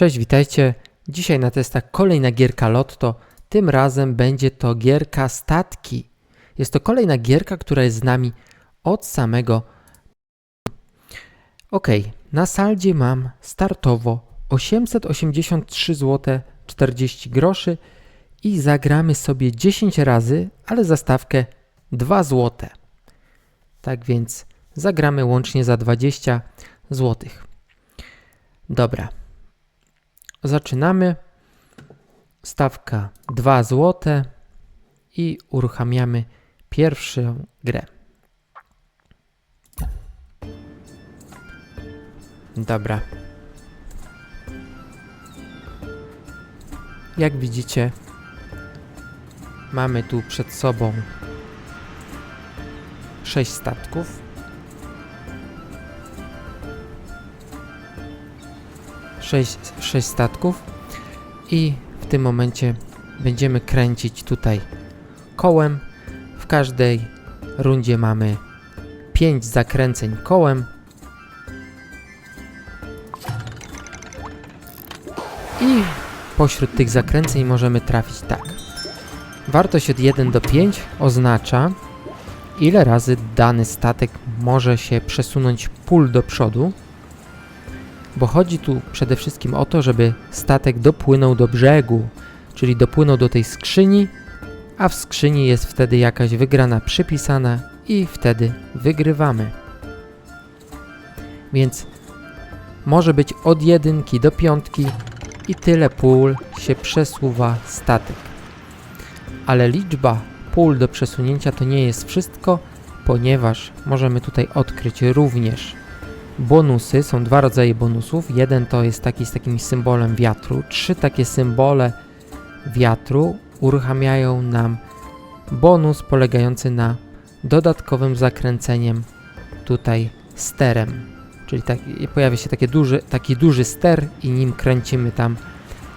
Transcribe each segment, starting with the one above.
Cześć, witajcie. Dzisiaj na testach kolejna gierka Lotto. Tym razem będzie to gierka Statki. Jest to kolejna gierka, która jest z nami od samego. Ok, na saldzie mam startowo 883 zł 40 groszy i zagramy sobie 10 razy, ale za stawkę 2 zł. Tak więc zagramy łącznie za 20 zł. Dobra. Zaczynamy. Stawka 2 zł i uruchamiamy pierwszą grę. Dobra. Jak widzicie, mamy tu przed sobą 6 statków. 6, 6 statków i w tym momencie będziemy kręcić tutaj kołem. W każdej rundzie mamy 5 zakręceń kołem. I pośród tych zakręceń możemy trafić tak. Wartość od 1 do 5 oznacza, ile razy dany statek może się przesunąć pól do przodu, bo chodzi tu przede wszystkim o to, żeby statek dopłynął do brzegu, czyli dopłynął do tej skrzyni, a w skrzyni jest wtedy jakaś wygrana przypisana i wtedy wygrywamy. Więc może być od jedynki do piątki i tyle pól się przesuwa statek. Ale liczba pól do przesunięcia to nie jest wszystko, ponieważ możemy tutaj odkryć również bonusy. Są dwa rodzaje bonusów. Jeden to jest taki z takim symbolem wiatru. Trzy takie symbole wiatru uruchamiają nam bonus polegający na dodatkowym zakręceniem tutaj sterem. Czyli tak, pojawia się taki duży, taki duży ster i nim kręcimy tam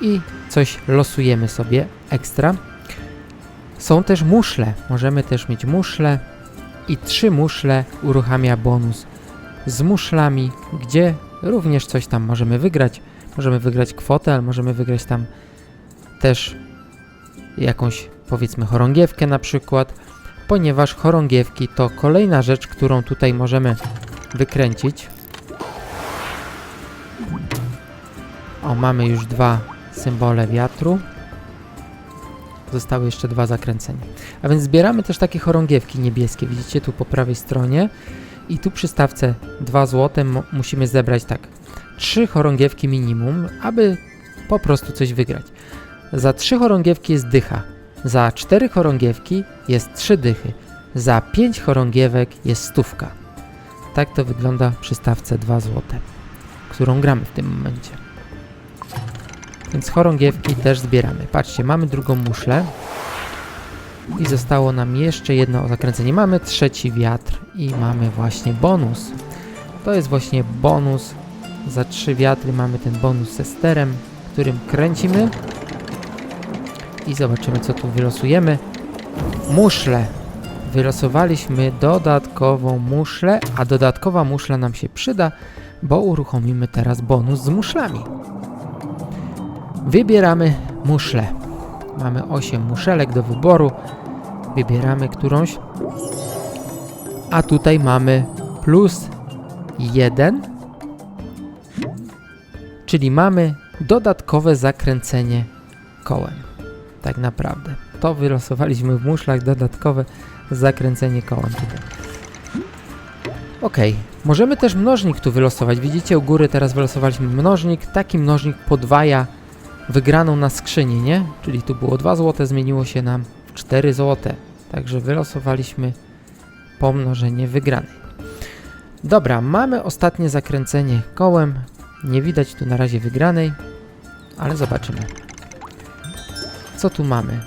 i coś losujemy sobie ekstra. Są też muszle. Możemy też mieć muszle i trzy muszle uruchamia bonus z muszlami, gdzie również coś tam możemy wygrać. Możemy wygrać kwotę, ale możemy wygrać tam też jakąś powiedzmy chorągiewkę na przykład, ponieważ chorągiewki to kolejna rzecz, którą tutaj możemy wykręcić. O, mamy już dwa symbole wiatru. Zostały jeszcze dwa zakręcenia. A więc zbieramy też takie chorągiewki niebieskie, widzicie tu po prawej stronie. I tu przy stawce 2 zł musimy zebrać tak 3 chorągiewki minimum, aby po prostu coś wygrać. Za 3 chorągiewki jest dycha, za 4 chorągiewki jest 3 dychy, za 5 chorągiewek jest stówka. Tak to wygląda przy stawce 2 zł, którą gramy w tym momencie. Więc chorągiewki też zbieramy. Patrzcie, mamy drugą muszlę. I zostało nam jeszcze jedno zakręcenie. Mamy trzeci wiatr i mamy właśnie bonus. To jest właśnie bonus. Za trzy wiatry mamy ten bonus ze sterem, którym kręcimy. I zobaczymy, co tu wylosujemy. Muszle. Wylosowaliśmy dodatkową muszlę, a dodatkowa muszla nam się przyda, bo uruchomimy teraz bonus z muszlami. Wybieramy muszle. Mamy 8 muszelek do wyboru. Wybieramy którąś. A tutaj mamy plus 1. Czyli mamy dodatkowe zakręcenie kołem. Tak naprawdę. To wylosowaliśmy w muszlach, dodatkowe zakręcenie kołem tutaj. Ok, możemy też mnożnik tu wylosować. Widzicie u góry teraz wylosowaliśmy mnożnik. Taki mnożnik podwaja wygraną na skrzyni, nie? Czyli tu było 2 zł, zmieniło się nam 4 zł. Także wylosowaliśmy pomnożenie wygranej. Dobra, mamy ostatnie zakręcenie kołem. Nie widać tu na razie wygranej, ale zobaczymy. Co tu mamy?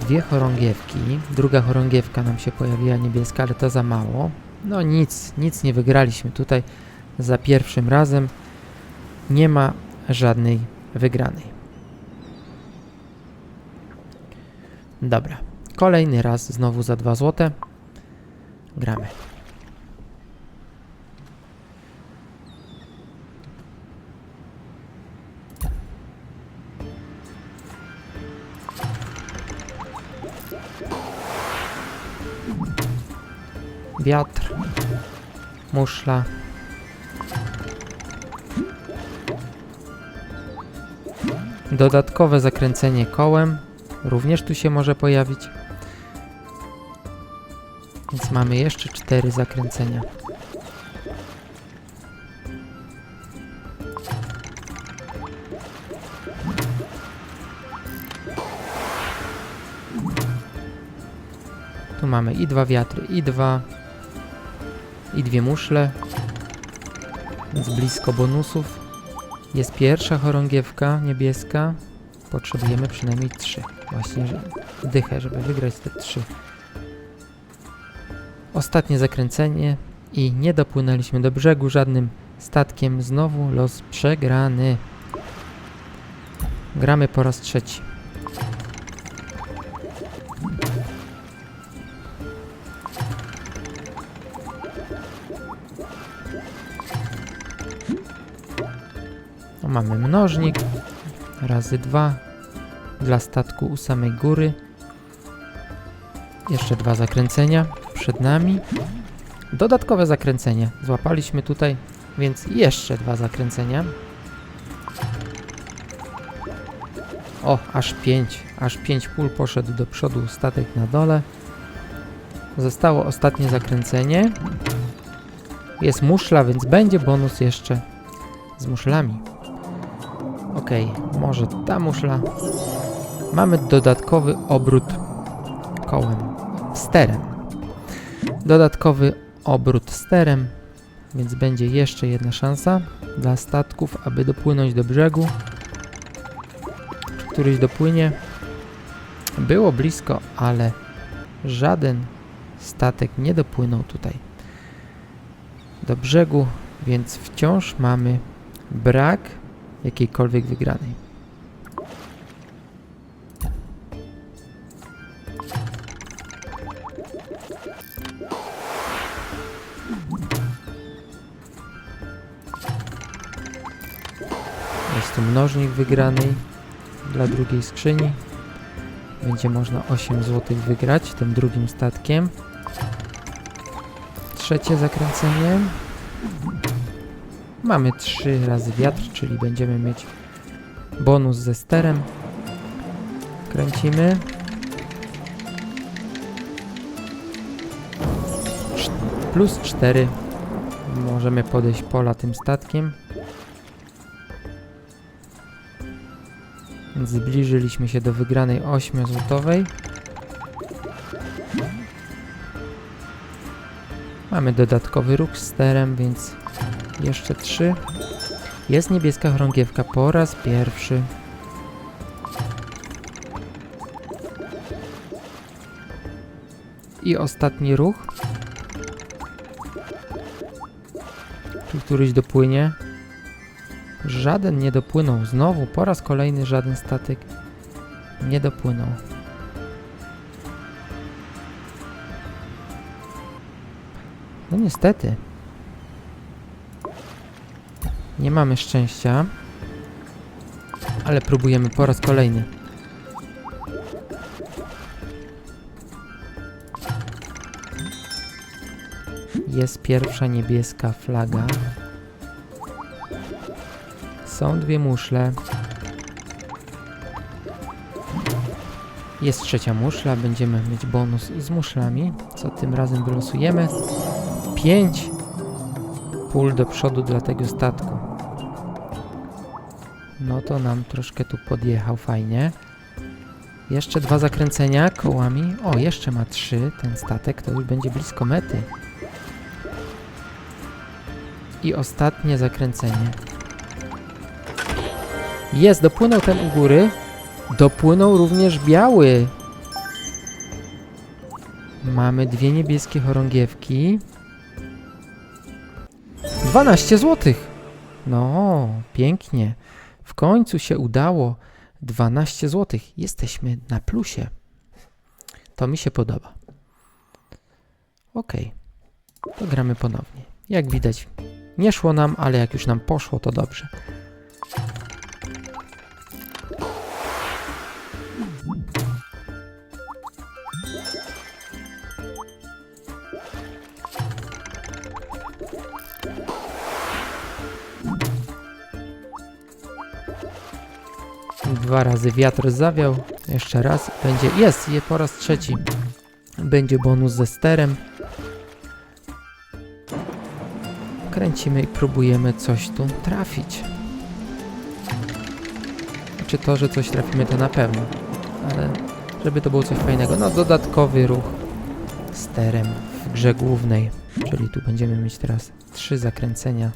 Dwie chorągiewki. Druga chorągiewka nam się pojawiła niebieska, ale to za mało. No nic, nic nie wygraliśmy tutaj za pierwszym razem. Nie ma żadnej wygranej. Dobra. Kolejny raz znowu za 2 złote. Gramy. Wiatr. Muszla. Dodatkowe zakręcenie kołem również tu się może pojawić. Więc mamy jeszcze cztery zakręcenia. Tu mamy i dwa wiatry, i dwa, i dwie muszle. Więc blisko bonusów. Jest pierwsza chorągiewka niebieska. Potrzebujemy przynajmniej trzy. Właśnie że dychę, żeby wygrać te trzy. Ostatnie zakręcenie i nie dopłynęliśmy do brzegu żadnym statkiem. Znowu los przegrany. Gramy po raz trzeci. No, mamy mnożnik razy dwa dla statku u samej góry. Jeszcze dwa zakręcenia przed nami. Dodatkowe zakręcenie. Złapaliśmy tutaj, więc jeszcze dwa zakręcenia. O, aż pięć. Aż pięć pól poszedł do przodu statek na dole. Zostało ostatnie zakręcenie. Jest muszla, więc będzie bonus jeszcze z muszlami. Może ta muszla. Mamy dodatkowy obrót kołem, sterem. Dodatkowy obrót sterem, więc będzie jeszcze jedna szansa dla statków, aby dopłynąć do brzegu. Czy któryś dopłynie? Było blisko, ale żaden statek nie dopłynął tutaj do brzegu, więc wciąż mamy brak jakiejkolwiek wygranej. Jest tu mnożnik wygranej dla drugiej skrzyni. Będzie można 8 zł wygrać tym drugim statkiem. Trzecie zakręcenie. Mamy 3 razy wiatr, czyli będziemy mieć bonus ze sterem. Kręcimy. Cz- Plus 4. Możemy podejść pola tym statkiem. Zbliżyliśmy się do wygranej 8 złotowej. Mamy dodatkowy róg z sterem, więc jeszcze trzy. Jest niebieska chorągiewka po raz pierwszy. I ostatni ruch. Czy któryś dopłynie? Żaden nie dopłynął. Znowu po raz kolejny żaden statek nie dopłynął. No niestety. Nie mamy szczęścia. Ale próbujemy po raz kolejny. Jest pierwsza niebieska flaga. Są dwie muszle. Jest trzecia muszla, będziemy mieć bonus z muszlami, co tym razem wylosujemy. Pięć pól do przodu dla tego statku. No to nam troszkę tu podjechał fajnie. Jeszcze dwa zakręcenia kołami. O, jeszcze ma trzy ten statek, to już będzie blisko mety. I ostatnie zakręcenie. Jest, dopłynął ten u góry. Dopłynął również biały. Mamy dwie niebieskie chorągiewki. 12 zł. No, pięknie. W końcu się udało. 12 zł. Jesteśmy na plusie. To mi się podoba. Ok. To gramy ponownie. Jak widać, nie szło nam, ale jak już nam poszło, to dobrze. Dwa razy wiatr zawiał. Jeszcze raz. Będzie. Jest! Je po raz trzeci. Będzie bonus ze sterem. Kręcimy i próbujemy coś tu trafić. Czy to, że coś trafimy, to na pewno. Ale żeby to było coś fajnego. No, dodatkowy ruch sterem w grze głównej. Czyli tu będziemy mieć teraz trzy zakręcenia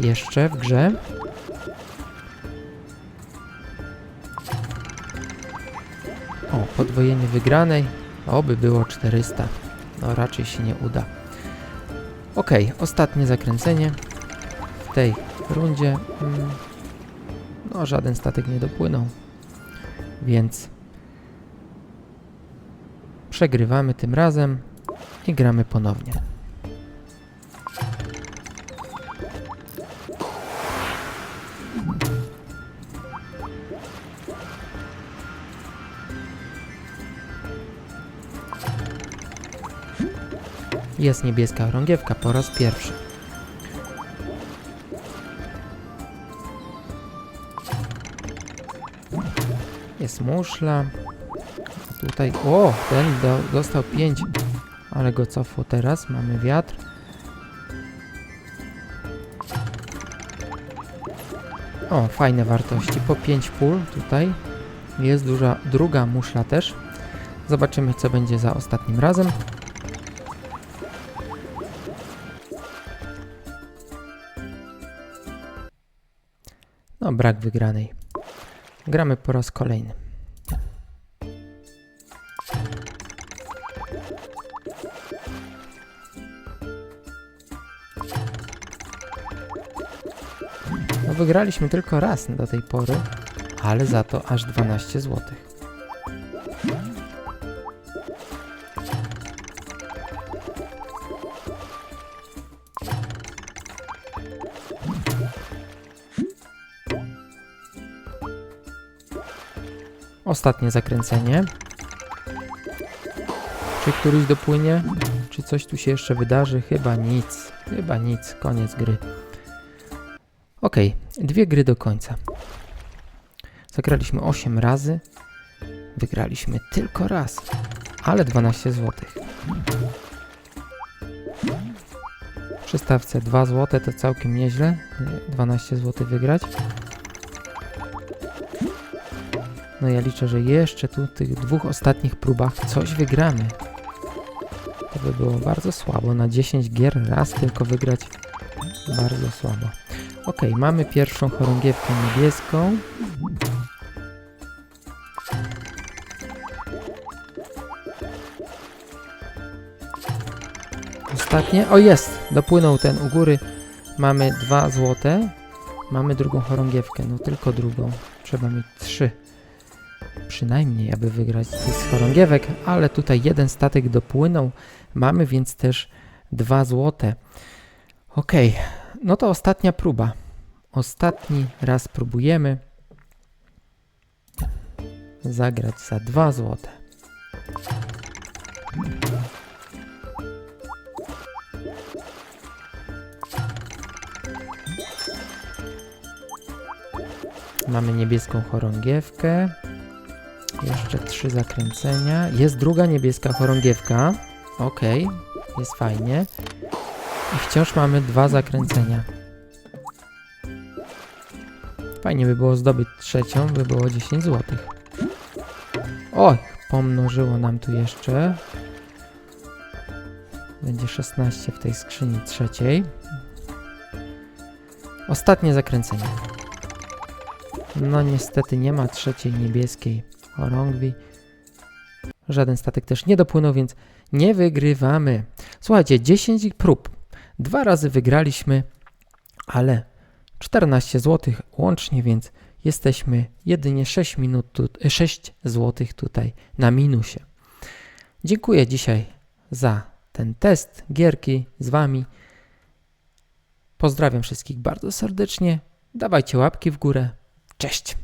jeszcze w grze. Podwojenie wygranej. Oby było 400. No raczej się nie uda. Ok, ostatnie zakręcenie w tej rundzie. Mm, No, żaden statek nie dopłynął. Więc przegrywamy tym razem i gramy ponownie. Jest niebieska chorągiewka po raz pierwszy. Jest muszla. Tutaj, o, ten do, dostał 5, ale go cofło teraz. Mamy wiatr. O, fajne wartości. Po 5 pól tutaj. Jest duża druga muszla też. Zobaczymy, co będzie za ostatnim razem. Brak wygranej. Gramy po raz kolejny. No, wygraliśmy tylko raz do tej pory, ale za to aż 12 zł. Ostatnie zakręcenie. Czy któryś dopłynie? Czy coś tu się jeszcze wydarzy? Chyba nic. Chyba nic. Koniec gry. Ok, dwie gry do końca. Zagraliśmy 8 razy. Wygraliśmy tylko raz. Ale 12 zł. Przy stawce 2 zł to całkiem nieźle. 12 zł wygrać. No ja liczę, że jeszcze tu w tych dwóch ostatnich próbach coś wygramy. To by było bardzo słabo. Na 10 gier raz tylko wygrać bardzo słabo. Ok, mamy pierwszą chorągiewkę niebieską. Ostatnie. O jest! Dopłynął ten u góry. Mamy dwa złote. Mamy drugą chorągiewkę. No tylko drugą. Trzeba mieć trzy przynajmniej, aby wygrać z chorągiewek, ale tutaj jeden statek dopłynął. Mamy więc też dwa złote. Ok, no to ostatnia próba. Ostatni raz próbujemy zagrać za dwa złote. Mamy niebieską chorągiewkę. Jeszcze trzy zakręcenia. Jest druga niebieska chorągiewka. Ok, jest fajnie. I wciąż mamy dwa zakręcenia. Fajnie by było zdobyć trzecią, by było 10 zł. Oj, pomnożyło nam tu jeszcze. Będzie 16 w tej skrzyni trzeciej. Ostatnie zakręcenie. No niestety nie ma trzeciej niebieskiej chorągwi. Żaden statek też nie dopłynął, więc nie wygrywamy. Słuchajcie, 10 prób. Dwa razy wygraliśmy, ale 14 zł łącznie, więc jesteśmy jedynie 6 minut, tu, 6 zł tutaj na minusie. Dziękuję dzisiaj za ten test gierki z Wami. Pozdrawiam wszystkich bardzo serdecznie. Dawajcie łapki w górę. Cześć!